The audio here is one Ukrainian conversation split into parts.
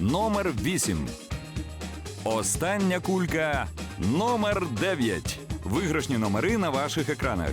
Номер 8. Остання кулька номер 9. Виграшні номери на ваших екранах.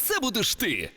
це будеш ти.